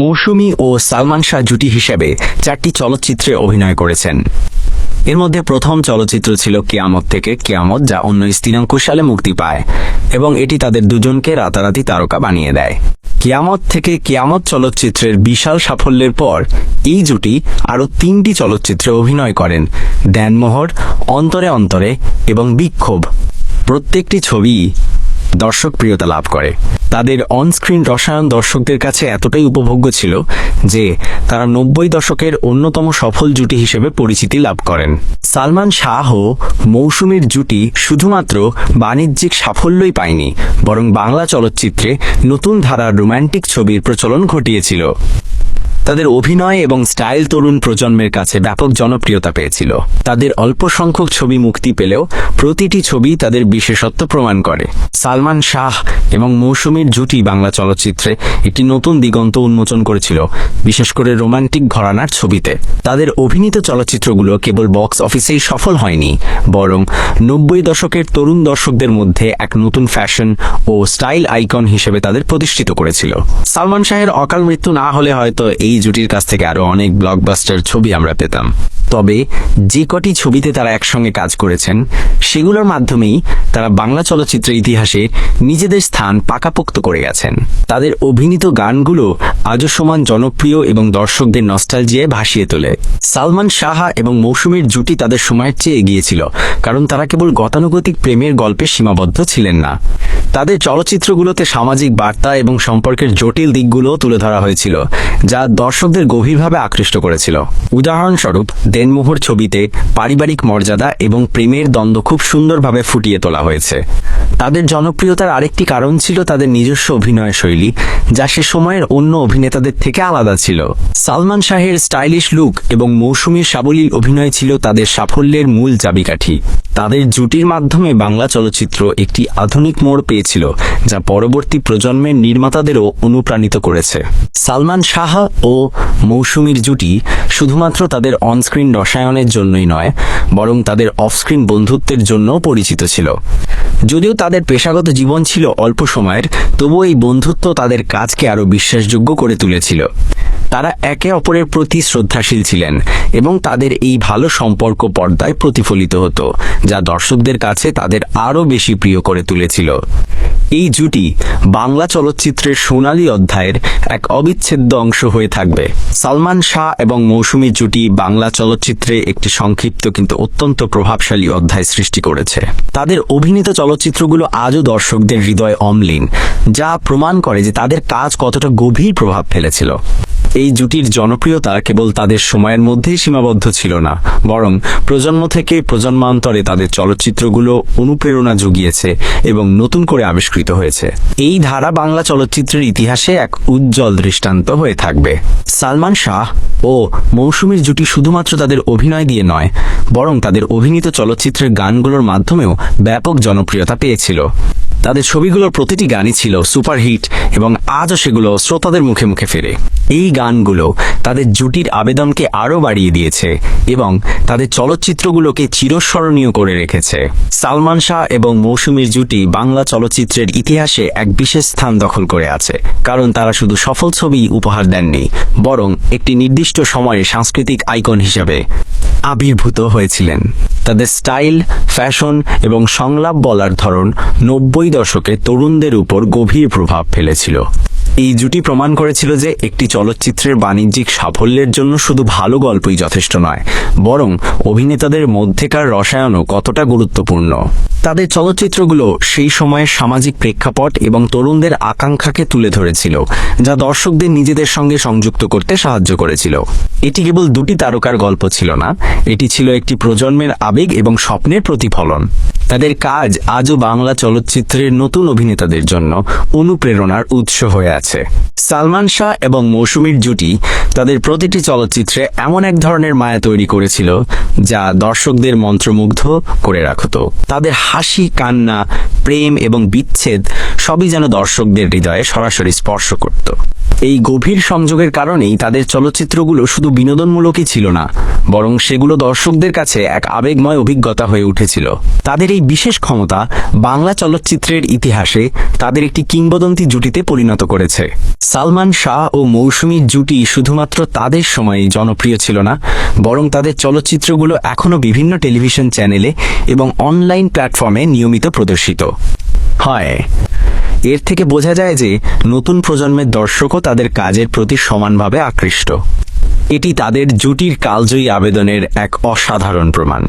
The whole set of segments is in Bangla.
মৌসুমী ও সালমান শাহ জুটি হিসেবে চারটি চলচ্চিত্রে অভিনয় করেছেন। এর মধ্যে প্রথম চলচ্চিত্র ছিল কেয়ামত থেকে কেয়ামত, যা অন্য তিরানব্বই সালে মুক্তি পায় এবং এটি তাদের দুজনকে রাতারাতি তারকা বানিয়ে দেয়। কেয়ামত থেকে কেয়ামত চলচ্চিত্রের বিশাল সাফল্যের পর এই জুটি আরও তিনটি চলচ্চিত্রে অভিনয় করেন দেনমোহর অন্তরে অন্তরে এবং বিক্ষোভ। প্রত্যেকটি ছবি দর্শক প্রিয়তা লাভ করে। তাদের অনস্ক্রিন রসায়ন দর্শকদের কাছে এতটাই উপভোগ্য ছিল যে তারা নব্বই দশকের অন্যতম সফল জুটি হিসেবে পরিচিতি লাভ করেন। সালমান শাহ ও মৌসুমীর জুটি শুধুমাত্র বাণিজ্যিক সাফল্যই পায়নি, বরং বাংলা চলচ্চিত্রে নতুন ধারার রোমান্টিক ছবির প্রচলন ঘটিয়েছিল। তাদের অভিনয় এবং স্টাইল তরুণ প্রজন্মের কাছে ব্যাপক জনপ্রিয়তা পেয়েছিল। তাদের অল্প সংখ্যক ছবি মুক্তি পেলেও প্রতিটি ছবি তাদের বিশেষত্ব প্রমাণ করে। সালমান শাহ এবং মৌসুমীর জুটি বাংলা চলচ্চিত্রে একটি নতুন দিগন্ত উন্মোচন করেছিল, বিশেষ করে রোমান্টিক ঘরানার ছবিতে। তাদের অভিনীত চলচ্চিত্রগুলো কেবল বক্স অফিসেই সফল হয়নি, বরং নব্বই দশকের তরুণ দর্শকদের মধ্যে এক নতুন ফ্যাশন ও স্টাইল আইকন হিসেবে তাদের প্রতিষ্ঠিত করেছিল। সালমান শাহের অকাল মৃত্যু না হলে হয়তো এই জুটির কাছ থেকে আরও অনেক ব্লকবাস্টার ছবি আমরা পেতাম। তবে যে কটি ছবিতে তারা একসঙ্গে কাজ করেছেন, সেগুলোর মাধ্যমেই তারা বাংলা চলচ্চিত্রের ইতিহাসে নিজেদের স্থান পাকাপোক্ত করে গেছেন। তাদের অভিনীত গানগুলো আজও সমান জনপ্রিয় এবং দর্শকদের নস্টালজিয়ায় ভাসিয়ে তোলে। সালমান শাহ এবং মৌসুমীর জুটি তাদের সময়ের চেয়ে এগিয়েছিল কারণ তারা কেবল গতানুগতিক প্রেমের গল্পে সীমাবদ্ধ ছিলেন না। তাদের চলচ্চিত্রগুলোতে সামাজিক বার্তা এবং সম্পর্কের জটিল দিকগুলো তুলে ধরা হয়েছিল, যা দর্শকদের গভীরভাবে আকৃষ্ট করেছিল। উদাহরণস্বরূপ, দেনমোহর ছবিতে পারিবারিক মর্যাদা এবং প্রেমের দ্বন্দ্ব খুব সুন্দরভাবে ফুটিয়ে তোলা হয়েছে। তাদের জনপ্রিয়তার আরেকটি কারণ ছিল তাদের নিজস্ব অভিনয় শৈলী, যা সে সময়ের অন্য অভিনেতাদের থেকে আলাদা ছিল। সালমান শাহের স্টাইলিশ লুক এবং মৌসুমীর সাবলীল অভিনয় ছিল তাদের সাফল্যের মূল চাবিকাঠি। তাদের জুটির মাধ্যমে বাংলা চলচ্চিত্র একটি আধুনিক মোড় পেয়েছিল, যা পরবর্তী প্রজন্মের নির্মাতাদেরও অনুপ্রাণিত করেছে। সালমান শাহ ও মৌসুমীর জুটি শুধুমাত্র তাদের অনস্ক্রিন রসায়নের জন্যই নয়, বরং তাদের অফস্ক্রিন বন্ধুত্বের জন্যও পরিচিত ছিল। যদিও তাদের পেশাগত জীবন ছিল অল্প সময়ের, তবুও এই বন্ধুত্ব তাদের কাজকে আরও বিশ্বাসযোগ্য করে তুলেছিল। তারা একে অপরের প্রতি শ্রদ্ধাশীল ছিলেন এবং তাদের এই ভালো সম্পর্ক পর্দায় প্রতিফলিত হতো, যা দর্শকদের কাছে তাদের আরও বেশি প্রিয় করে তুলেছিল। এই জুটি বাংলা চলচ্চিত্রের সোনালী অধ্যায়ের এক অবিচ্ছেদ্য অংশ হয়ে থাকবে। সালমান শাহ এবং মৌসুমী জুটি বাংলা চলচ্চিত্রে একটি সংক্ষিপ্ত কিন্তু অত্যন্ত প্রভাবশালী অধ্যায় সৃষ্টি করেছে। তাদের অভিনীত চলচ্চিত্রগুলো আজও দর্শকদের হৃদয় অমলিন, যা প্রমাণ করে যে তাদের কাজ কতটা গভীর প্রভাব ফেলেছিল। এই জুটির জনপ্রিয়তা কেবল তাদের সময়ের মধ্যেই সীমাবদ্ধ ছিল না, বরং প্রজন্ম থেকে প্রজন্মান্তরে তাদের চলচ্চিত্রগুলো অনুপ্রেরণা জুগিয়েছে এবং নতুন করে আবিষ্কৃত হয়েছে। এই ধারা বাংলা চলচ্চিত্রের ইতিহাসে এক উজ্জ্বল দৃষ্টান্ত হয়ে থাকবে। সালমান শাহ ও মৌসুমীর জুটি শুধুমাত্র তাদের অভিনয় দিয়ে নয়, বরং তাদের অভিনীত চলচ্চিত্রের গানগুলোর মাধ্যমেও ব্যাপক জনপ্রিয়তা পেয়েছিল। তাদের ছবিগুলোর প্রতিটি গানই ছিল সুপারহিট এবং আজও সেগুলো শ্রোতাদের মুখে মুখে ফেরে। এই গানগুলো তাদের জুটির আবেদনকে আরও বাড়িয়ে দিয়েছে এবং তাদের চলচ্চিত্রগুলোকে চিরস্মরণীয় করে রেখেছে। সালমান শাহ এবং মৌসুমীর জুটি বাংলা চলচ্চিত্রের ইতিহাসে এক বিশেষ স্থান দখল করে আছে, কারণ তারা শুধু সফল ছবি উপহার দেননি, বরং একটি নির্দিষ্ট সময়ে সাংস্কৃতিক আইকন হিসেবে আবির্ভূত হয়েছিলেন। তাদের স্টাইল, ফ্যাশন এবং সংলাপ বলার ধরন নব্বই দশকে তরুণদের উপর গভীর প্রভাব ফেলেছিল। এই জুটি প্রমাণ করেছিল যে একটি চলচ্চিত্রের বাণিজ্যিক সাফল্যের জন্য শুধু ভালো গল্পই যথেষ্ট নয়, বরং অভিনেতাদের মধ্যেকার রসায়নও কতটা গুরুত্বপূর্ণ। তাদের চলচ্চিত্রগুলো সেই সময়ের সামাজিক প্রেক্ষাপট এবং তরুণদের আকাঙ্ক্ষাকে তুলে ধরেছিল, যা দর্শকদের নিজেদের সঙ্গে সংযুক্ত করতে সাহায্য করেছিল। এটি কেবল দুটি তারকার গল্প ছিল না। এটি ছিল একটি প্রজন্মের আবেগ এবং স্বপ্নের প্রতিফলন। তাদের কাজ আজও বাংলা চলচ্চিত্রের নতুন অভিনেতাদের জন্য অনুপ্রেরণার উৎস হয়ে আছে। সালমান শাহ এবং মৌসুমীর জুটি তাদের প্রতিটি চলচ্চিত্রে এমন এক ধরনের মায়া তৈরি করেছিল, যা দর্শকদের মন্ত্রমুগ্ধ করে রাখত। তাদের হাসি, কান্না, প্রেম এবং বিচ্ছেদ সবই যেন দর্শকদের হৃদয়ে সরাসরি স্পর্শ করত। এই গভীর সংযোগের কারণেই তাদের চলচ্চিত্রগুলো শুধু বিনোদনমূলকই ছিল না, বরং সেগুলো দর্শকদের কাছে এক আবেগময় অভিজ্ঞতা হয়ে উঠেছিল। তাদের এই বিশেষ ক্ষমতা বাংলা চলচ্চিত্রের ইতিহাসে তাদের একটি কিংবদন্তি জুটিতে পরিণত করেছে। সালমান শাহ ও মৌসুমীর জুটি শুধুমাত্র তাদের সময়েই জনপ্রিয় ছিল না, বরং তাদের চলচ্চিত্রগুলো এখনও বিভিন্ন টেলিভিশন চ্যানেলে এবং অনলাইন প্ল্যাটফর্মে নিয়মিত প্রদর্শিত। হয়। এর থেকে বোঝা যায় যে নতুন প্রজন্মের দর্শকও তাদের কাজের প্রতি সমানভাবে আকৃষ্ট। এটি তাদের জুটির কালজয়ী আবেদনের এক অসাধারণ প্রমাণ।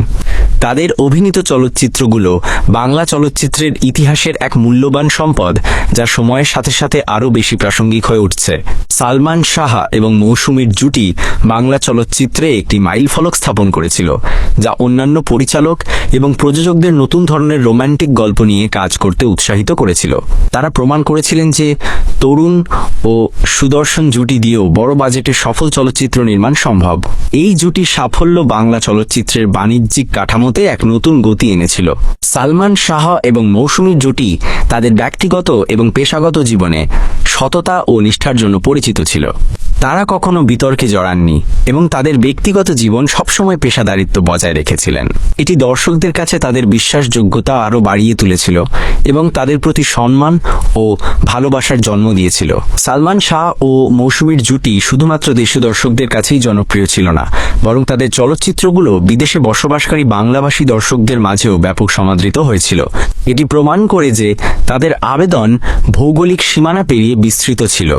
তাদের অভিনীত চলচ্চিত্রগুলো বাংলা চলচ্চিত্রের ইতিহাসের এক মূল্যবান সম্পদ, যা সময়ের সাথে সাথে আরও বেশি প্রাসঙ্গিক হয়ে উঠছে। সালমান শাহ এবং মৌসুমীর জুটি বাংলা চলচ্চিত্রে একটি মাইল ফলক স্থাপন করেছিল, যা অন্যান্য পরিচালক এবং প্রযোজকদের নতুন ধরনের রোমান্টিক গল্প নিয়ে কাজ করতে উৎসাহিত করেছিল। তারা প্রমাণ করেছিলেন যে তরুণ ও সুদর্শন জুটি দিয়েও বড় বাজেটের সফল চলচ্চিত্র নির্মাণ সম্ভব। এই জুটির সাফল্য বাংলা চলচ্চিত্রের বাণিজ্যিক কাঠামোতে এক নতুন গতি এনেছিল। সালমান শাহ এবং মৌসুমীর জুটি তাদের ব্যক্তিগত এবং পেশাগত জীবনে সততা ও নিষ্ঠার জন্য পরিচিত ছিল। তারা কখনো বিতর্কে জড়াননি এবং তাদের ব্যক্তিগত জীবন সবসময় পেশাদারিত্ব বজায় রেখেছিলেন। এটি দর্শকদের কাছে তাদের বিশ্বাসযোগ্যতা আরও বাড়িয়ে তুলেছিল এবং তাদের প্রতি সম্মান ও ভালোবাসার জন্ম দিয়েছিল। সালমান শাহ ও মৌসুমীর জুটি শুধুমাত্র দেশীয় দর্শকদের কাছেই জনপ্রিয় ছিল না, বরং তাদের চলচ্চিত্রগুলো বিদেশে বসবাসকারী বাংলাভাষী দর্শকদের মাঝেও ব্যাপক সমাদৃত হয়েছিল। এটি প্রমাণ করে যে তাদের আবেদন ভৌগোলিক সীমানা পেরিয়ে বিস্তৃত ছিল।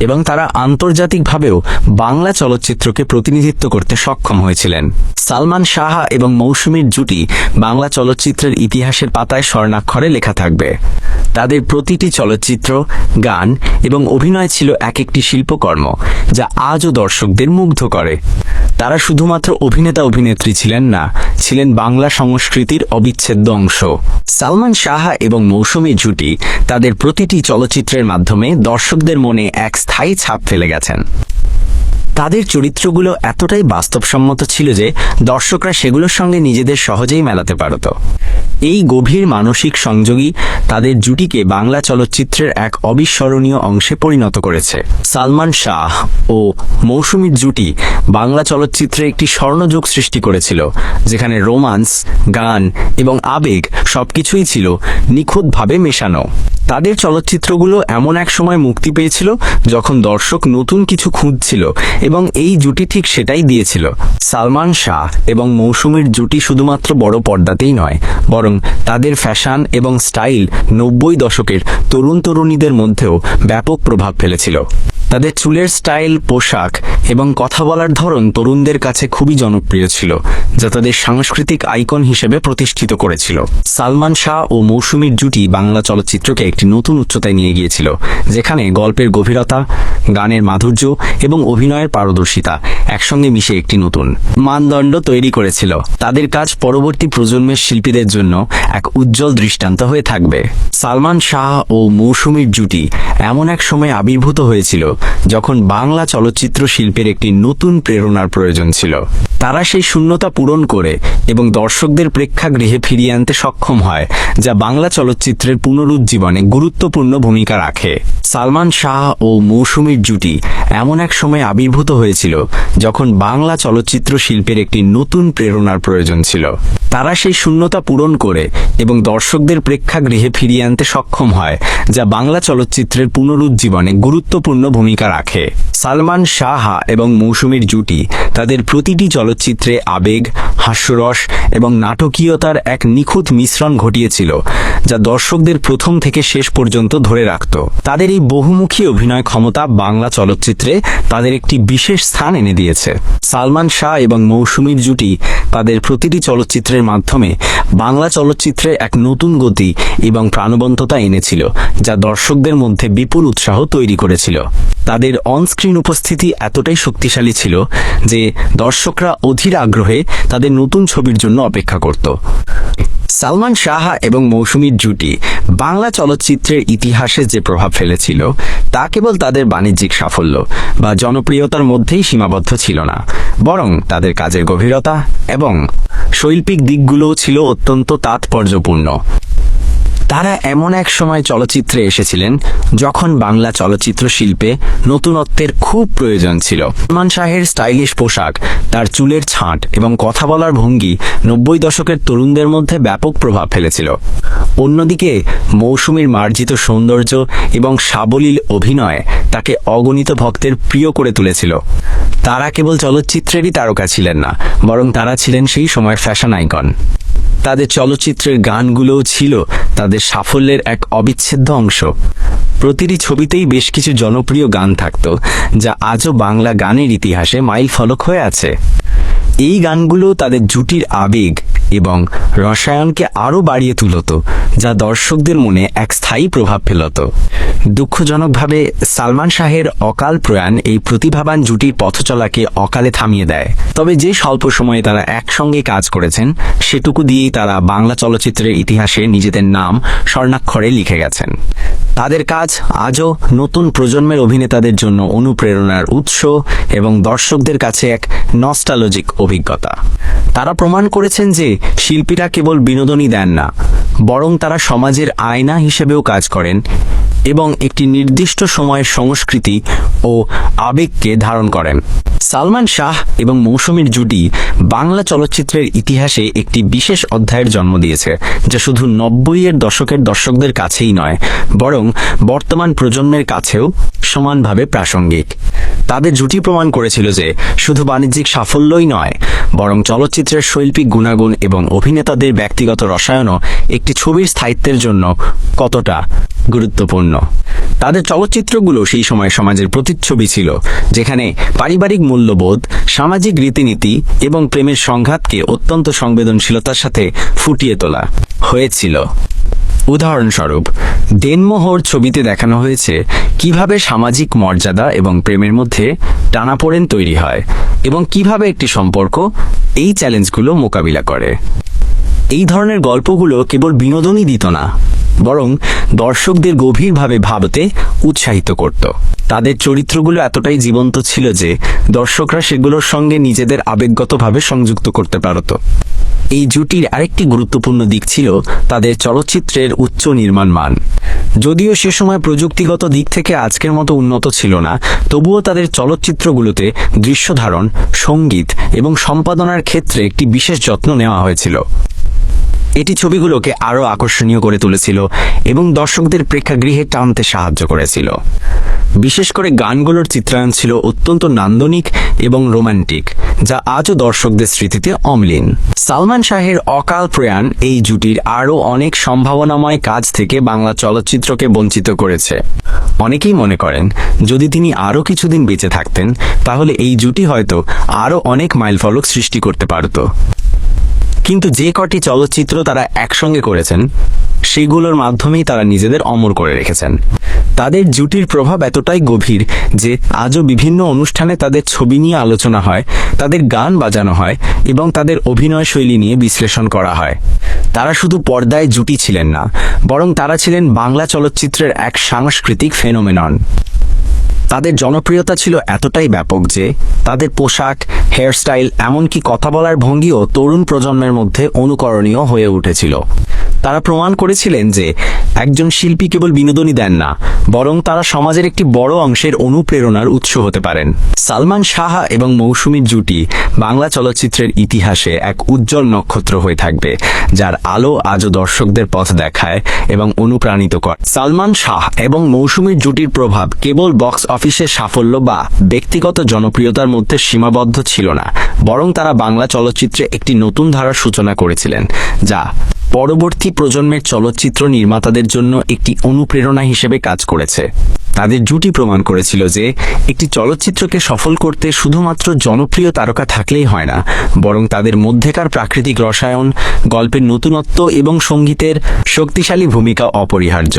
এবং তারা আন্তর্জাতিকভাবেও বাংলা চলচ্চিত্রকে প্রতিনিধিত্ব করতে সক্ষম হয়েছিলেন। সালমান শাহ এবং মৌসুমীর জুটি বাংলা চলচ্চিত্রের ইতিহাসের পাতায় স্বর্ণাক্ষরে লেখা থাকবে। তাদের প্রতিটি চলচ্চিত্র, গান এবং অভিনয় ছিল এক একটি শিল্পকর্ম, যা আজও দর্শকদের মুগ্ধ করে। তারা শুধুমাত্র অভিনেতা অভিনেত্রী ছিলেন না, ছিলেন বাংলা সংস্কৃতির অবিচ্ছেদ্য অংশ। সালমান শাহ এবং মৌসুমী জুটি তাদের প্রতিটি চলচ্চিত্রের মাধ্যমে দর্শকদের মনে এক স্থায়ী ছাপ ফেলে গেছেন। তাদের চরিত্রগুলো এতটাই বাস্তবসম্মত ছিল যে দর্শকরা সেগুলোর সঙ্গে নিজেদের সহজেই মেলাতে পারত। এই গভীর মানসিক সংযোগী তাদের জুটিকে বাংলা চলচ্চিত্রের এক অবিস্মরণীয় অংশে পরিণত করেছে। সালমান শাহ ও মৌসুমীর জুটি বাংলা চলচ্চিত্রে একটি স্বর্ণযুগ সৃষ্টি করেছিল, যেখানে রোমান্স, গান এবং আবেগ সবকিছুই ছিল নিখুঁতভাবে মেশানো। তাদের চলচ্চিত্রগুলো এমন এক সময় মুক্তি পেয়েছিল যখন দর্শক নতুন কিছু খুঁজছিল এবং এই জুটি ঠিক সেটাই দিয়েছিল। সালমান শাহ এবং মৌসুমীর জুটি শুধুমাত্র বড় পর্দাতেই নয়, বরং তাদের ফ্যাশন এবং স্টাইল নব্বই দশকের তরুণ তরুণীদের মধ্যেও ব্যাপক প্রভাব ফেলেছিল। তাদের চুলের স্টাইল, পোশাক এবং কথা বলার ধরন তরুণদের কাছে খুবই জনপ্রিয় ছিল, যা তাদের সাংস্কৃতিক আইকন হিসেবে প্রতিষ্ঠিত করেছিল। সালমান শাহ ও মৌসুমীর জুটি বাংলা চলচ্চিত্রকে একটি নতুন উচ্চতায় নিয়ে গিয়েছিল, যেখানে গল্পের গভীরতা, গানের মাধুর্য এবং অভিনয়ের পারদর্শিতা একসঙ্গে মিশে একটি নতুন মানদণ্ড তৈরি করেছিল। তাদের কাজ পরবর্তী প্রজন্মের শিল্পীদের জন্য এক উজ্জ্বল দৃষ্টান্ত হয়ে থাকবে। সালমান শাহ ও মৌসুমীর জুটি এমন এক সময় আবির্ভূত হয়েছিল, যখন বাংলা চলচ্চিত্র শিল্পের একটি নতুন প্রেরণার প্রয়োজন ছিল। তারা সেই শূন্যতা পূরণ করে এবং দর্শকদের প্রেক্ষাগৃহে ফিরিয়ে আনতে সক্ষম হয়, যা বাংলা চলচ্চিত্রের পুনরুজ্জীবনে গুরুত্বপূর্ণ ভূমিকা রাখে। সালমান শাহ ও মৌসুমীর জুটি এমন এক সময় আবির্ভূত হয়েছিল, যখন বাংলা চলচ্চিত্র শিল্পের একটি নতুন প্রেরণার প্রয়োজন ছিল। তারা সেই শূন্যতা পূরণ করে এবং দর্শকদের প্রেক্ষাগৃহে ফিরিয়ে আনতে সক্ষম হয়, যা বাংলা চলচ্চিত্রের পুনরুজ্জীবনে গুরুত্বপূর্ণ ভূমিকা রাখে। সালমান শাহ এবং মৌসুমীর জুটি তাদের প্রতিটি চলচ্চিত্রে আবেগ, হাস্যরস এবং নাটকীয়তার এক নিখুঁত মিশ্রণ ঘটিয়েছিল, যা দর্শকদের প্রথম থেকে শেষ পর্যন্ত ধরে রাখত। তাদের এই বহুমুখী অভিনয় ক্ষমতা বাংলা চলচ্চিত্রে তাদের একটি বিশেষ স্থান এনে দিয়েছে। সালমান শাহ এবং মৌসুমীর জুটি তাদের প্রতিটি চলচ্চিত্রের মাধ্যমে বাংলা চলচ্চিত্রে এক নতুন গতি এবং প্রাণবন্ততা এনেছিল, যা দর্শকদের মধ্যে বিপুল উৎসাহ তৈরি করেছিল। তাদের অনস্ক্রিন উপস্থিতি এতটাই শক্তিশালী ছিল যে দর্শকরা অধীর আগ্রহে তাদের নতুন ছবির জন্য অপেক্ষা করত। সালমান শাহা এবং মৌসুমীর জুটি বাংলা চলচ্চিত্রের ইতিহাসে যে প্রভাব ফেলেছিল, তা কেবল তাদের বাণিজ্যিক সাফল্য বা জনপ্রিয়তার মধ্যেই সীমাবদ্ধ ছিল না, বরং তাদের কাজের গভীরতা এবং শৈল্পিক দিকগুলোও ছিল অত্যন্ত তাৎপর্যপূর্ণ। তারা এমন এক সময় চলচ্চিত্রে এসেছিলেন, যখন বাংলা চলচ্চিত্র শিল্পে নতুনত্বের খুব প্রয়োজন ছিল। মান শাহের স্টাইলিশ পোশাক, তার চুলের ছাঁট এবং কথা বলার ভঙ্গি নব্বই দশকের তরুণদের মধ্যে ব্যাপক প্রভাব ফেলেছিল। অন্যদিকে, মৌসুমীর মার্জিত সৌন্দর্য এবং সাবলীল অভিনয় তাকে অগণিত ভক্তের প্রিয় করে তুলেছিল। তারা কেবল চলচ্চিত্রেরই তারকা ছিলেন না, বরং তারা ছিলেন সেই সময়ের ফ্যাশন আইকন। তাদের চলচ্চিত্রের গানগুলোও ছিল তাদের সাফল্যের এক অবিচ্ছেদ্য অংশ। প্রতিটি ছবিতেই বেশ কিছু জনপ্রিয় গান থাকত, যা আজও বাংলা গানের ইতিহাসে মাইল ফলক হয়ে আছে। এই গানগুলো তাদের জুটির আবেগ এবং রসায়নকে আরও বাড়িয়ে তুলত, যা দর্শকদের মনে এক স্থায়ী প্রভাব ফেলত। দুঃখজনকভাবে, সালমান শাহের অকাল প্রয়াণ এই প্রতিভাবান জুটির পথচলাকে অকালে থামিয়ে দেয়। তবে যে স্বল্প সময়ে তারা একসঙ্গে কাজ করেছেন, সেটুকু দিয়েই তারা বাংলা চলচ্চিত্রের ইতিহাসে নিজেদের নাম স্বর্ণাক্ষরে লিখে গেছেন। তাদের কাজ আজও নতুন প্রজন্মের অভিনেতাদের জন্য অনুপ্রেরণার উৎস এবং দর্শকদের কাছে এক নস্টালজিক অভিজ্ঞতা। তারা প্রমাণ করেছেন যে শিল্পীরা কেবল বিনোদনই দেন না, বরং তারা সমাজের আয়না হিসেবেও কাজ করেন এবং একটি নির্দিষ্ট সময়ের সংস্কৃতি ও আবেগকে ধারণ করেন। সালমান শাহ এবং মৌসুমীর জুটি বাংলা চলচ্চিত্রের ইতিহাসে একটি বিশেষ অধ্যায়ের জন্ম দিয়েছে, যা শুধু নব্বইয়ের দশকের দর্শকদের কাছেই নয়, বরং বর্তমান প্রজন্মের কাছেও সমানভাবে প্রাসঙ্গিক। তাদের জুটি প্রমাণ করেছিল যে শুধু বাণিজ্যিক সাফল্যই নয়, বরং চলচ্চিত্রের শৈল্পিক গুণাগুণ এবং অভিনেতাদের ব্যক্তিগত রসায়নও একটি ছবির স্থায়িত্বের জন্য কতটা গুরুত্বপূর্ণ। তাদের চলচ্চিত্রগুলো সেই সময় সমাজের প্রতিচ্ছবি ছিল, যেখানে পারিবারিক মূল্যবোধ, সামাজিক রীতিনীতি এবং প্রেমের সংঘাতকে অত্যন্ত সংবেদনশীলতার সাথে ফুটিয়ে তোলা হয়েছিল। উদাহরণস্বরূপ, দেনমোহর ছবিতে দেখানো হয়েছে কীভাবে সামাজিক মর্যাদা এবং প্রেমের মধ্যে টানাপোড়েন তৈরি হয় এবং কীভাবে একটি সম্পর্ক এই চ্যালেঞ্জগুলো মোকাবিলা করে। এই ধরনের গল্পগুলো কেবল বিনোদনই দিত না বরং দর্শকদের গভীরভাবে ভাবতে উৎসাহিত করত। তাদের চরিত্রগুলো এতটাই জীবন্ত ছিল যে দর্শকরা সেগুলোর সঙ্গে নিজেদের আবেগগতভাবে সংযুক্ত করতে পারত। এই জুটির আরেকটি গুরুত্বপূর্ণ দিক ছিল তাদের চলচ্চিত্রের উচ্চ নির্মাণ মান। যদিও সে সময় প্রযুক্তিগত দিক থেকে আজকের মতো উন্নত ছিল না, তবুও তাদের চলচ্চিত্রগুলোতে দৃশ্যধারণ, সংগীত এবং সম্পাদনার ক্ষেত্রে একটি বিশেষ যত্ন নেওয়া হয়েছিল। এটি ছবিগুলোকে আরও আকর্ষণীয় করে তুলেছিল এবং দর্শকদের প্রেক্ষাগৃহে টানতে সাহায্য করেছিল। বিশেষ করে গানগুলোর চিত্রায়ন ছিল অত্যন্ত নান্দনিক এবং রোমান্টিক, যা আজও দর্শকদের স্মৃতিতে অমলিন। সালমান শাহের অকাল প্রয়াণ এই জুটির আরও অনেক সম্ভাবনাময় কাজ থেকে বাংলা চলচ্চিত্রকে বঞ্চিত করেছে। অনেকেই মনে করেন, যদি তিনি আরও কিছুদিন বেঁচে থাকতেন, তাহলে এই জুটি হয়তো আরও অনেক মাইলফলক সৃষ্টি করতে পারত। কিন্তু যে কটি চলচ্চিত্র তারা একসঙ্গে করেছেন, সেগুলোর মাধ্যমেই তারা নিজেদের অমর করে রেখেছেন। তাদের জুটির প্রভাব এতটাই গভীর যে আজও বিভিন্ন অনুষ্ঠানে তাদের ছবি নিয়ে আলোচনা হয়, তাদের গান বাজানো হয় এবং তাদের অভিনয় শৈলী নিয়ে বিশ্লেষণ করা হয়। তারা শুধু পর্দায় জুটি ছিলেন না, বরং তারা ছিলেন বাংলা চলচ্চিত্রের এক সাংস্কৃতিক ফেনোমেনন। তাদের জনপ্রিয়তা ছিল এতটাই ব্যাপক যে তাদের পোশাক হেয়ারস্টাইল এমনকি কথা বলার ভঙ্গিও তরুণ প্রজন্মের মধ্যে অনুকরণীয় হয়ে উঠেছিল। তারা প্রমাণ করেছিলেন যে একজন শিল্পী কেবল বিনোদনই দেন না, বরং তারা সমাজের একটি বড় অংশের অনুপ্রেরণার উৎস হতে পারেন। সালমান শাহ এবং মৌসুমীর জুটি বাংলা চলচ্চিত্রের ইতিহাসে এক উজ্জ্বল নক্ষত্র হয়ে থাকবে, যার আলো আজও দর্শকদের পথ দেখায় এবং অনুপ্রাণিত করে। সালমান শাহ এবং মৌসুমীর জুটির প্রভাব কেবল বক্স অফিসের সাফল্য বা ব্যক্তিগত জনপ্রিয়তার মধ্যে সীমাবদ্ধ ছিল না, বরং তারা বাংলা চলচ্চিত্রে একটি নতুন ধারার সূচনা করেছিলেন, যা পরবর্তী প্রজন্মের চলচ্চিত্র নির্মাতাদের জন্য একটি অনুপ্রেরণা হিসেবে কাজ করেছে। তাদের জুটি প্রমাণ করেছিল যে একটি চলচ্চিত্রকে সফল করতে শুধুমাত্র জনপ্রিয় তারকা থাকলেই হয় না, বরং তাদের মধ্যেকার প্রাকৃতিক রসায়ন, গল্পের নতুনত্ব এবং সঙ্গীতের শক্তিশালী ভূমিকা অপরিহার্য।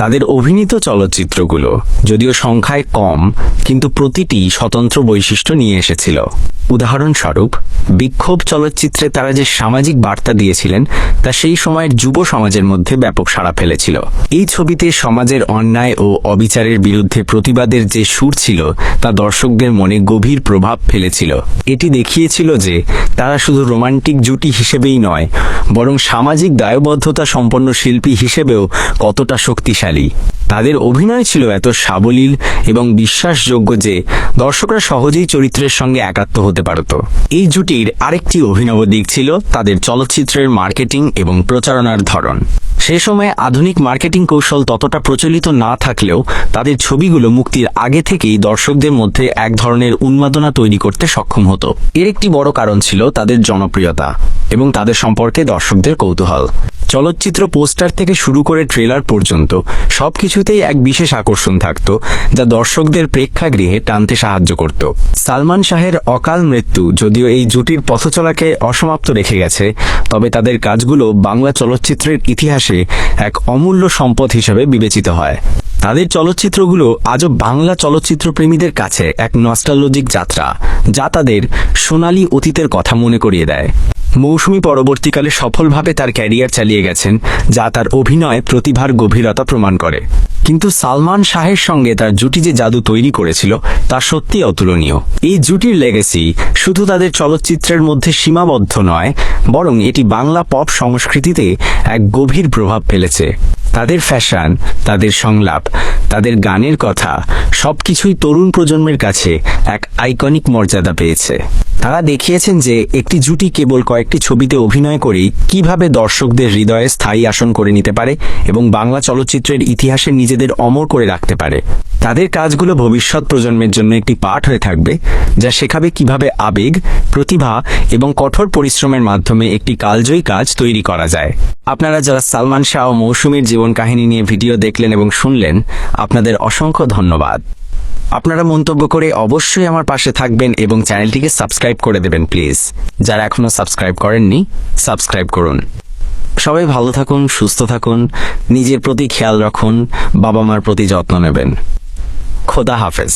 তাদের অভিনীত চলচ্চিত্রগুলো, যদিও সংখ্যায় কম, কিন্তু প্রতিটি স্বতন্ত্র বৈশিষ্ট্য নিয়ে এসেছিল। উদাহরণস্বরূপ, বিক্ষোভ চলচ্চিত্রে তারা যে সামাজিক বার্তা দিয়েছিলেন, তা সেই সময়ের যুব সমাজের মধ্যে ব্যাপক সাড়া ফেলেছিল। এই ছবিতে সমাজের অন্যায় ও অবিচারের বিরুদ্ধে প্রতিবাদের যে সুর ছিল, তা দর্শকদের মনে গভীর প্রভাব ফেলেছিল। এটি দেখিয়েছিল যে, তারা শুধু রোমান্টিক জুটি হিসেবেই নয়, বরং সামাজিক দায়বদ্ধতা সম্পন্ন শিল্পী হিসেবেও কতটা শক্তিশালী। তাদের অভিনয় ছিল এত সাবলীল এবং বিশ্বাসযোগ্য যে দর্শকরা সহজেই চরিত্রের সঙ্গে একাত্ম হতে পারত। এই জুটির আরেকটি অভিনব দিক ছিল তাদের চলচ্চিত্রের মার্কেটিং এবং প্রচারণার ধরন। সে সময় আধুনিক মার্কেটিং কৌশল ততটা প্রচলিত না থাকলেও তাদের ছবিগুলো মুক্তির আগে থেকেই দর্শকদের মধ্যে এক ধরনের উন্মাদনা তৈরি করতে সক্ষম হতো। এর একটি বড় কারণ ছিল তাদের জনপ্রিয়তা। এবং তাদের সম্পর্কে দর্শকদের কৌতূহল। চলচ্চিত্র পোস্টার থেকে শুরু করে ট্রেলার পর্যন্ত সবকিছুতেই এক বিশেষ আকর্ষণ থাকত, যা দর্শকদের প্রেক্ষাগৃহে টানতে সাহায্য করত। সালমান শাহের অকাল মৃত্যু যদিও এই জুটির পথচলাকে অসমাপ্ত রেখে গেছে, তবে তাদের কাজগুলো বাংলা চলচ্চিত্রের ইতিহাসে এক অমূল্য সম্পদ হিসেবে বিবেচিত হয়। তাদের চলচ্চিত্রগুলো আজও বাংলা চলচ্চিত্র প্রেমীদের কাছে এক নস্টালজিক যাত্রা, যা তাদের সোনালী অতীতের কথা মনে করিয়ে দেয়। মৌসুমী পরবর্তীকালে সফলভাবে তার ক্যারিয়ার চালিয়ে গেছেন, যা তার অভিনয় প্রতিভার গভীরতা প্রমাণ করে। কিন্তু সালমান শাহের সঙ্গে তার জুটি যে জাদু তৈরি করেছিল, তা সত্যি অতুলনীয়। এই জুটির লেগেসি শুধু তাদের চলচ্চিত্রের মধ্যে সীমাবদ্ধ নয়, বরং এটি বাংলা পপ সংস্কৃতিতে এক গভীর প্রভাব ফেলেছে। তাদের ফ্যাশন তাদের সংলাপ তাদের গানের কথা সব কিছুই তরুণ প্রজন্মের কাছে এক আইকনিক মর্যাদা পেয়েছে। তারা দেখিয়েছেন যে একটি জুটি কেবল কয়েকটি ছবিতে অভিনয় করেই কীভাবে দর্শকদের হৃদয়ে স্থায়ী আসন করে নিতে পারে এবং বাংলা চলচ্চিত্রের ইতিহাসে নিজেদের অমর করে রাখতে পারে। তাদের কাজগুলো ভবিষ্যৎ প্রজন্মের জন্য একটি পাঠ হয়ে থাকবে, যা শেখাবে কীভাবে আবেগ, প্রতিভা এবং কঠোর পরিশ্রমের মাধ্যমে একটি কালজয়ী কাজ তৈরি করা যায়। আপনারা যারা সালমান শাহ ও মৌসুমীর জীবন কাহিনী নিয়ে ভিডিও দেখলেন এবং শুনলেন, আপনাদের অসংখ্য ধন্যবাদ। আপনারা মন্তব্য করে অবশ্যই আমার পাশে থাকবেন এবং চ্যানেলটিকে সাবস্ক্রাইব করে দেবেন, প্লিজ। যারা এখনও সাবস্ক্রাইব করেননি, সাবস্ক্রাইব করুন। সবাই ভালো থাকুন, সুস্থ থাকুন, নিজের প্রতি খেয়াল রাখুন বাবা মার প্রতি যত্ন নেবেন। খোদা হাফেজ।